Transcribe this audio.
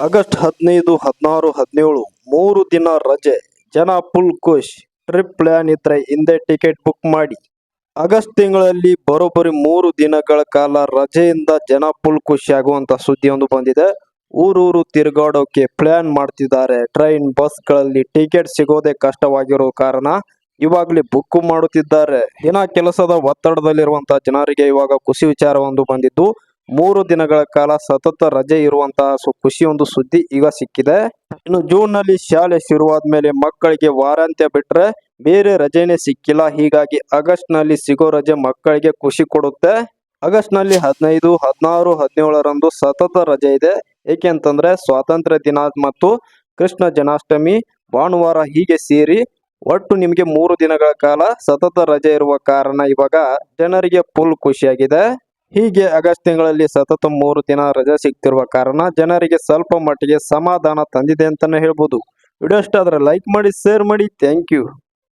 August ಹದಿನೈದು, ಹದಿನಾರು, ಹದಿನೇಳು, ಮೂರು ದಿನ ರಜೆ. ಜನ ಫುಲ್ ಖುಷ್. ಟ್ರಿಪ್ ಪ್ಲಾನ್ ಇದ್ರೆ ಹಿಂದೆ ಟಿಕೆಟ್ ಬುಕ್ ಮಾಡಿ. ಆಗಸ್ಟ್ ತಿಂಗಳಲ್ಲಿ ಬರೋಬ್ಬರಿ ಮೂರು ದಿನಗಳ ಕಾಲ ರಜೆಯಿಂದ ಜನ ಫುಲ್ ಖುಷಿ ಆಗುವಂತ ಸುದ್ದಿ ಒಂದು ಬಂದಿದೆ. ಊರೂರು ತಿರುಗಾಡೋಕೆ ಪ್ಲಾನ್ ಮಾಡ್ತಿದ್ದಾರೆ. ಟ್ರೈನ್ ಬಸ್ಗಳಲ್ಲಿ ಟಿಕೆಟ್ ಸಿಗೋದೇ ಕಷ್ಟವಾಗಿರೋ ಕಾರಣ ಇವಾಗಲೇ ಬುಕ್ ಮಾಡುತ್ತಿದ್ದಾರೆ. ದಿನ ಕೆಲಸದ ಒತ್ತಡದಲ್ಲಿರುವಂತಹ ಜನರಿಗೆ ಇವಾಗ ಖುಷಿ ವಿಚಾರ ಒಂದು ಬಂದಿದ್ದು. ಮೂರು ದಿನಗಳ ಕಾಲ ಸತತ ರಜೆ ಇರುವಂತಹ ಖುಷಿ ಒಂದು ಸುದ್ದಿ ಈಗ ಸಿಕ್ಕಿದೆ. ಇನ್ನು ಜೂನ್ನಲ್ಲಿ ಶಾಲೆ ಶುರುವಾದ ಮೇಲೆ ಮಕ್ಕಳಿಗೆ ವಾರಾಂತ್ಯ ಬಿಟ್ರೆ ಬೇರೆ ರಜೆನೇ ಸಿಕ್ಕಿಲ್ಲ. ಹೀಗಾಗಿ ಆಗಸ್ಟ್ನಲ್ಲಿ ಸಿಗೋ ರಜೆ ಮಕ್ಕಳಿಗೆ ಖುಷಿ ಕೊಡುತ್ತೆ. ಆಗಸ್ಟ್ನಲ್ಲಿ ಹದಿನೈದು, ಹದಿನಾರು, ಹದಿನೇಳರಂದು ಸತತ ರಜೆ ಇದೆ. ಏಕೆಂತಂದ್ರೆ ಸ್ವಾತಂತ್ರ್ಯ ದಿನ ಮತ್ತು ಕೃಷ್ಣ ಜನ್ಮಾಷ್ಟಮಿ ಭಾನುವಾರ ಹೀಗೆ ಸೇರಿ ಒಟ್ಟು ನಿಮಗೆ ಮೂರು ದಿನಗಳ ಕಾಲ ಸತತ ರಜೆ ಇರುವ ಕಾರಣ ಇವಾಗ ಜನರಿಗೆ ಫುಲ್ ಖುಷಿಯಾಗಿದೆ. ಹೀಗೆ ಆಗಸ್ಟ್ ತಿಂಗಳಲ್ಲಿ ಸತತ ಮೂರು ದಿನ ರಜೆ ಸಿಗ್ತಿರುವ ಕಾರಣ ಜನರಿಗೆ ಸ್ವಲ್ಪ ಮಟ್ಟಿಗೆ ಸಮಾಧಾನ ತಂದಿದೆ ಅಂತಾನೆ ಹೇಳ್ಬೋದು. ವಿಡಿಯೋ ಇಷ್ಟ ಆದರೆ ಲೈಕ್ ಮಾಡಿ ಶೇರ್ ಮಾಡಿ. Thank you